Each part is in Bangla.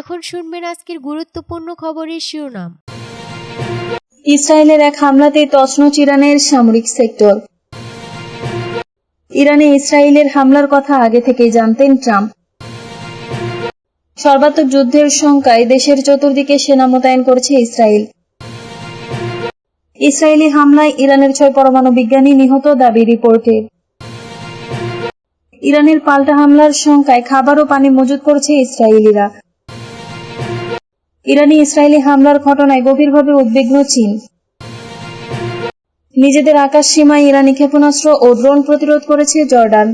এখন শুনবেন আজকের গুরুত্বপূর্ণ খবরের শিরোনাম। ইসরায়েলের এক হামলাতেই তছনছ ইরানের সামরিক সেক্টর। ইরানে ইসরায়েলের হামলার কথা আগে থেকেই জানতেন ট্রাম্প। সর্বাত্মক যুদ্ধের শঙ্কায় দেশের চতুর্দিকে সেনা মোতায়েন করেছে ইসরায়েল। ইসরায়েলি হামলায় ইরানের ছয় পরমাণু বিজ্ঞানী নিহত দাবি রিপোর্টে। ইরানের পাল্টা হামলার শঙ্কায় খাবার ও পানি মজুত করছে ইসরায়েলিরা। ইরানি ইসরায়েলি হামলার ঘটনায় গভীরভাবে উদ্বিগ্ন চীন। নিজেদের আকাশ সীমায় ইরানি ক্ষেপণাস্ত্র ও ড্রোন প্রতিরোধ করেছে জর্ডান।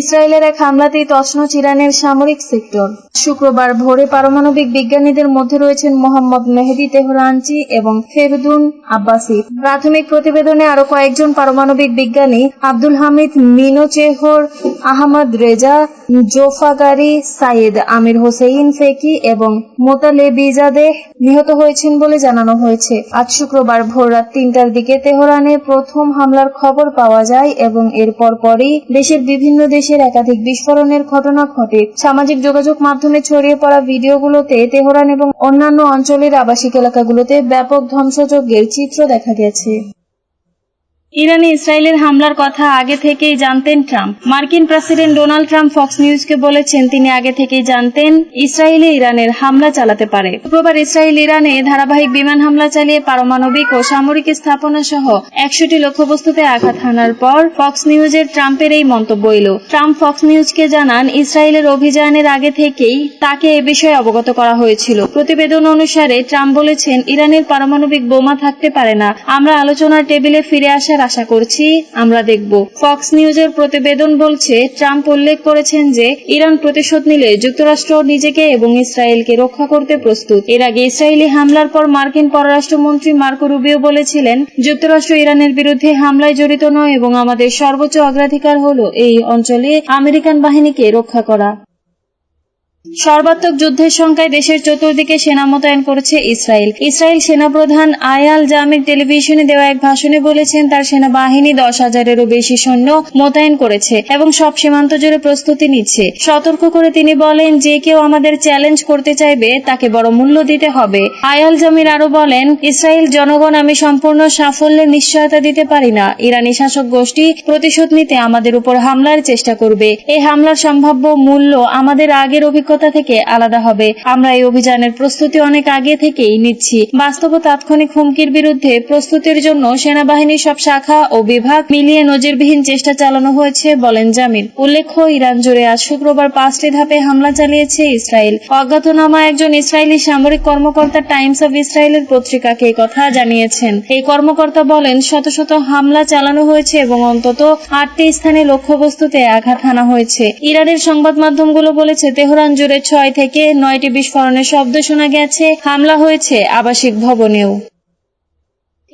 ইসরায়েলের এক হামলাতেই তছনছ ইরানের সামরিক সেক্টর। শুক্রবার ভোরে পারমাণবিক বিজ্ঞানীদের মধ্যে রয়েছেন মোহাম্মদ মেহেদি তেহরানচি এবং ফেরদুন আব্বাসি। প্রাথমিক প্রতিবেদনে আরও কয়েকজন পারমাণবিক বিজ্ঞানী, Abdul Hamid Minouchehr, Ahmad Reza, Zolfaghari Saeed Amir Hossein Feqhi এবং মোতালেবিজাদেহ নিহত হয়েছেন বলে জানানো হয়েছে। আজ শুক্রবার ভোর রাত তিনটার দিকে তেহরানে প্রথম হামলার খবর পাওয়া যায় এবং এরপর পরই দেশের বিভিন্ন দেশের একাধিক বিস্ফোরণের ঘটনা ঘটে। সামাজিক যোগাযোগ মাধ্যমে ছড়িয়ে পড়া ভিডিওগুলোতে তেহরান এবং অন্যান্য অঞ্চলের আবাসিক এলাকাগুলোতে ব্যাপক ধ্বংসযজ্ঞের চিত্র দেখা গেছে। ইরানে ইসরায়েলের হামলার কথা আগে থেকেই জানতেন ট্রাম্প। মার্কিন প্রেসিডেন্ট ডোনাল্ড ট্রাম্প ফক্স নিউজকে বলেছেন, তিনি আগে থেকেই জানতেন, ইসরায়েলে ইরানের হামলা চালাতে পারে। শুক্রবার ইসরায়েল ইরানে ধারাবাহিক বিমান হামলা চালিয়ে পারমাণবিক ও সামরিক স্থাপনা সহ একশোটি লক্ষ্যবস্তুতে আঘাত হানার পর ফক্স নিউজের ট্রাম্পের এই মন্তব্য এলো। ট্রাম্প ফক্স নিউজকে জানান, ইসরায়েলের অভিযানের আগে থেকেই তাকে এ বিষয়ে অবগত করা হয়েছিল। প্রতিবেদন অনুসারে ট্রাম্প বলেছেন, ইরানের পারমাণবিক বোমা থাকতে পারে না। আমরা আলোচনার টেবিলে ফিরে আসার আশা করছি আমরা দেখব। ফক্স নিউজের প্রতিবেদন বলছে, ট্রাম্প উল্লেখ করেছেন যে, ইরান প্রতিশোধ নিলে যুক্তরাষ্ট্র নিজেকে এবং ইসরায়েলকে রক্ষা করতে প্রস্তুত। এর আগে ইসরায়েলি হামলার পর মার্কিন পররাষ্ট্রমন্ত্রী মার্কো রুবিও বলেছিলেন, যুক্তরাষ্ট্র ইরানের বিরুদ্ধে হামলায় জড়িত নয় এবং আমাদের সর্বোচ্চ অগ্রাধিকার হল এই অঞ্চলে আমেরিকান বাহিনীকে রক্ষা করা। সর্বাত্মক যুদ্ধের সংখ্যায় দেশের চতুর্দিকে সেনা মোতায়েন করেছে ইসরায়েল। ইসরায়েল সেনাপ্রধান আয়াল জামির টেলিভিশনে দেওয়া এক ভাষণে বলেছেন, তার সেনাবাহিনী দশ হাজারেরও বেশি সৈন্য মোতায়েন করেছে এবং সব সীমান্ত জুড়ে প্রস্তুতি নিচ্ছে। সতর্ক করে তিনি বলেন, যে কেউ আমাদের চ্যালেঞ্জ করতে চাইবে, তাকে বড় মূল্য দিতে হবে। আয়াল জামির আরও বলেন, ইসরায়েল, জনগণ, আমি সম্পূর্ণ সাফল্যের নিশ্চয়তা দিতে পারি না। ইরানি শাসক গোষ্ঠী প্রতিশোধ নিতে আমাদের উপর হামলার চেষ্টা করবে। এই হামলার সম্ভাব্য মূল্য আমাদের আগের অভিজ্ঞতা থেকে আলাদা হবে। আমরা এই অভিযানের প্রস্তুতি অনেক আগে থেকেই নিচ্ছি। বাস্তব তাৎক্ষণিক হুমকির বিরুদ্ধে প্রস্তুতির জন্য সেনাবাহিনীর সব শাখা ও বিভাগ মিলিয়ে নজিরবিহীন চেষ্টা চালানো হয়েছে, বলেন জামির উল্লেখ্য, ইরান জুড়ে আজ শুক্রবার পাঁচটি ধাপে হামলা চালিয়েছে ইসরায়েল। অজ্ঞাতনামা একজন ইসরায়েলি সামরিক কর্মকর্তা টাইমস অব ইসরায়েলের পত্রিকাকে কথা জানিয়েছেন। এই কর্মকর্তা বলেন, শত শত হামলা চালানো হয়েছে এবং অন্তত আটটি স্থানে লক্ষ্যবস্তুতে আঘাত হানা হয়েছে। ইরানের সংবাদ মাধ্যমগুলো বলেছে, তেহরান জুড়ে ছয় থেকে নয়টি বিস্ফোরণের শব্দ শোনা গেছে। হামলা হয়েছে আবাসিক ভবনেও।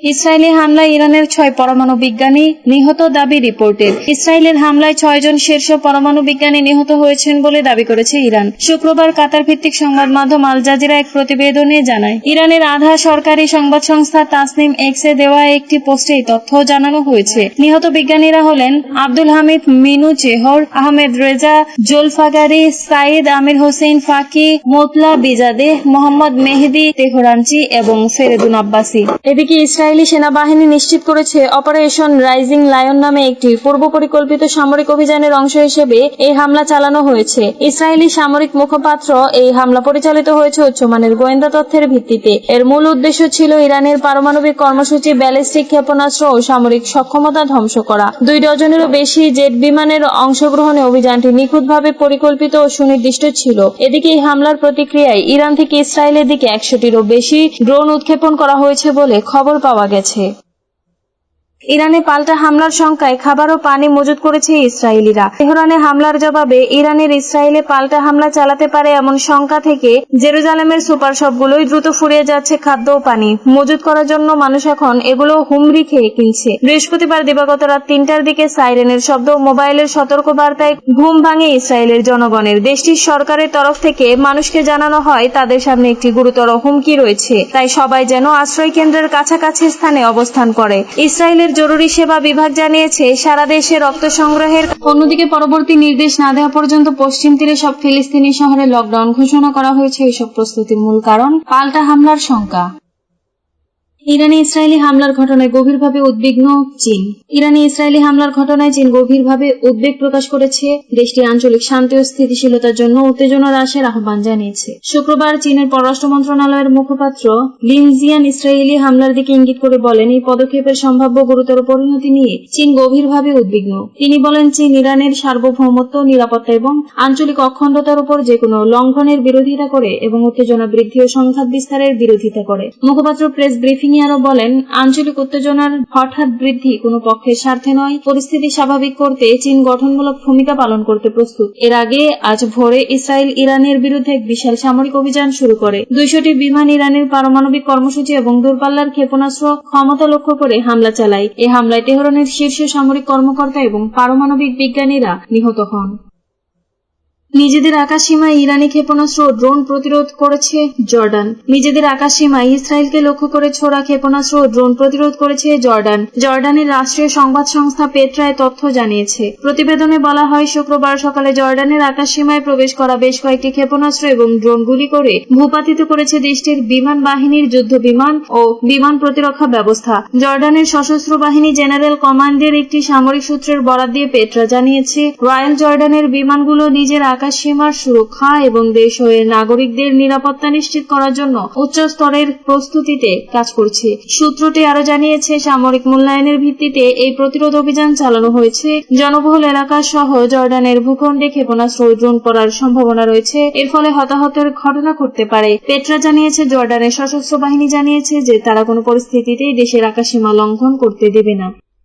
ইসরায়েলি হামলায় ইরানের ছয় পরমাণু বিজ্ঞানী নিহত দাবি রিপোর্টের। ইসরায়েলের হামলায় ছয়জন শীর্ষ পরমাণু বিজ্ঞানী নিহত হয়েছেন বলে দাবি করেছে ইরান। শুক্রবার কাতার ভিত্তিক সংবাদ মাধ্যম আল জাজিরা এক প্রতিবেদনে জানায়, ইরানের আধা সরকারি সংবাদ সংস্থা তাসনিম এক্সে দেওয়া একটি পোস্টে এই তথ্য জানানো হয়েছে। নিহত বিজ্ঞানীরা হলেন আব্দুল হামিদ মিনু চেহর, আহমেদ রেজা, জোলফাগারি, সাইদ আমির হোসেন ফাকি, মোতলা বিজাদে, মোহাম্মদ মেহেদি, তেহরানচি এবং ফেরেদুন আব্বাসি। এদিকে ইসরায়েলি সেনাবাহিনী নিশ্চিত করেছে অপারেশন রাইজিং লায়ন নামে একটি পূর্ব পরিকল্পিত সামরিক অভিযানের অংশ হিসেবে এই হামলা চালানো হয়েছে। ইসরায়েলি সামরিক মুখপাত্র এই হামলা পরিচালিত হয়েছে উচ্চমানের গোয়েন্দা তথ্যের ভিত্তিতে। এর মূল উদ্দেশ্য ছিল ইরানের পারমাণবিক কর্মসূচি, ব্যালিস্টিক ক্ষেপণাস্ত্র ও সামরিক সক্ষমতা ধ্বংস করা। দুই ডজনেরও বেশি জেট বিমানের অংশগ্রহণে অভিযানটি নিখুঁতভাবে পরিকল্পিত ও সুনির্দিষ্ট ছিল। এদিকে এই হামলার প্রতিক্রিয়ায় ইরান থেকে ইসরায়েলের দিকে একশোটিরও বেশি ড্রোন উৎক্ষেপণ করা হয়েছে বলে খবর পাওয়া গেছে ইরানে পাল্টা হামলার সংখ্যায় খাবার ও পানি মজুত করেছে ইসরায়েলিরা। তেহরানে হামলার জবাবে ইরানের ইসরায়েলে পাল্টা হামলা চালাতে পারে এমন শঙ্কা থেকে জেরুজালেমের সুপার সবগুলোই দ্রুত ফুরিয়ে যাচ্ছে খাদ্য ও পানি। মজুত করার জন্য মানুষ এখন এগুলো হুমড়ি খেয়ে কিনছে। বৃহস্পতিবার দিবাগত রাত তিনটার দিকে সাইরেনের শব্দ মোবাইলের সতর্ক বার্তায় ঘুম ভাঙে ইসরায়েলের জনগণের। দেশটির সরকারের তরফ থেকে মানুষকে জানানো হয়, তাদের সামনে একটি গুরুতর হুমকি রয়েছে। তাই সবাই যেন আশ্রয় কেন্দ্রের কাছাকাছি স্থানে অবস্থান করে। ইসরায়েলের ইসরায়েলের জরুরি সেবা বিভাগ জানিয়েছে, সারা দেশে রক্ত সংগ্রহের অন্যদিকে পরবর্তী নির্দেশ না দেওয়া পর্যন্ত পশ্চিম তীরে সব ফিলিস্তিনি শহরে লকডাউন ঘোষণা করা হয়েছে। এসব প্রস্তুতির মূল কারণ পাল্টা হামলার শঙ্কা ইরানি ইসরায়েলি হামলার ঘটনায় গভীরভাবে উদ্বিগ্ন চীন। ইরানি ইসরায়েলি হামলার ঘটনায় চীন গভীরভাবে উদ্বেগ প্রকাশ করেছে। দেশটি আঞ্চলিক শান্তি ও স্থিতিশীলতার জন্য উত্তেজনা হ্রাসের আহ্বান জানিয়েছে। শুক্রবার চীনের পররাষ্ট্র মন্ত্রণালয়ের মুখপাত্র লিনজিয়ান ইসরায়েলি হামলার দিকে ইঙ্গিত করে বলেন, এই পদক্ষেপের সম্ভাব্য গুরুতর পরিণতি নিয়ে চীন গভীরভাবে উদ্বিগ্ন। তিনি বলেন, চীন ইরানের সার্বভৌমত্ব, নিরাপত্তা এবং আঞ্চলিক অখণ্ডতার উপর যে কোনো লঙ্ঘনের বিরোধিতা করে এবং উত্তেজনা বৃদ্ধি ও সংঘাত বিস্তারের বিরোধিতা করে। মুখপাত্র প্রেস ব্রিফিং আরও বলেন, আঞ্চলিক উত্তেজনার হঠাৎ বৃদ্ধি কোনো পক্ষের স্বার্থে নয়। পরিস্থিতি স্বাভাবিক করতে চীন গঠনমূলক ভূমিকা পালন করতে প্রস্তুত। এর আগে আজ ভোরে ইসরায়েল ইরানের বিরুদ্ধে এক বিশাল সামরিক অভিযান শুরু করে। দুইশটি বিমান ইরানের পারমাণবিক কর্মসূচি এবং দূরপাল্লার ক্ষেপণাস্ত্র ক্ষমতা লক্ষ্য করে হামলা চালায়। এ হামলায় তেহরানের শীর্ষ সামরিক কর্মকর্তা এবং পারমাণবিক বিজ্ঞানীরা নিহত হন। নিজেদের আকাশ সীমায় ইরানি ক্ষেপণাস্ত্র ড্রোন প্রতিরোধ করেছে জর্ডান। নিজেদের আকাশ সীমায় ইসরায়েলকে লক্ষ্য করে ছোড়া ক্ষেপণাস্ত্র ড্রোন প্রতিরোধ করেছে জর্ডান। জর্ডানের রাষ্ট্রীয় সংবাদ সংস্থা পেট্রায় তথ্য জানিয়েছে। প্রতিবেদনে বলা হয়, শুক্রবার সকালে জর্ডানের আকাশ সীমায় প্রবেশ করা বেশ কয়েকটি ক্ষেপণাস্ত্র এবং ড্রোন গুলি করে ভূপাতিত করেছে দেশটির বিমান বাহিনীর যুদ্ধ বিমান ও বিমান প্রতিরক্ষা ব্যবস্থা। জর্ডানের সশস্ত্র বাহিনী জেনারেল কমান্ডের একটি সামরিক সূত্রের বরাত দিয়ে পেট্রা জানিয়েছে, রয়্যাল জর্ডানের বিমানগুলো নিজের আকাশ সীমার সুরক্ষা এবং দেশ এর নাগরিকদের নিরাপত্তা নিশ্চিত করার জন্য উচ্চ স্তরের প্রস্তুতিতে কাজ করছে। সূত্রটি আরও জানিয়েছে, সামরিক মূল্যায়নের ভিত্তিতে এই প্রতিরোধ অভিযান চালানো হয়েছে। জনবহুল এলাকা সহ জর্ডানের ভূখণ্ডে ক্ষেপণাস্ত্র ড্রোন পড়ার সম্ভাবনা রয়েছে। এর ফলে হতাহতের ঘটনা ঘটতে পারে। পেট্রা জানিয়েছে, জর্ডানের সশস্ত্র বাহিনী জানিয়েছে যে তারা কোনো পরিস্থিতিতেই দেশের আকাশসীমা লঙ্ঘন করতে দেবে না।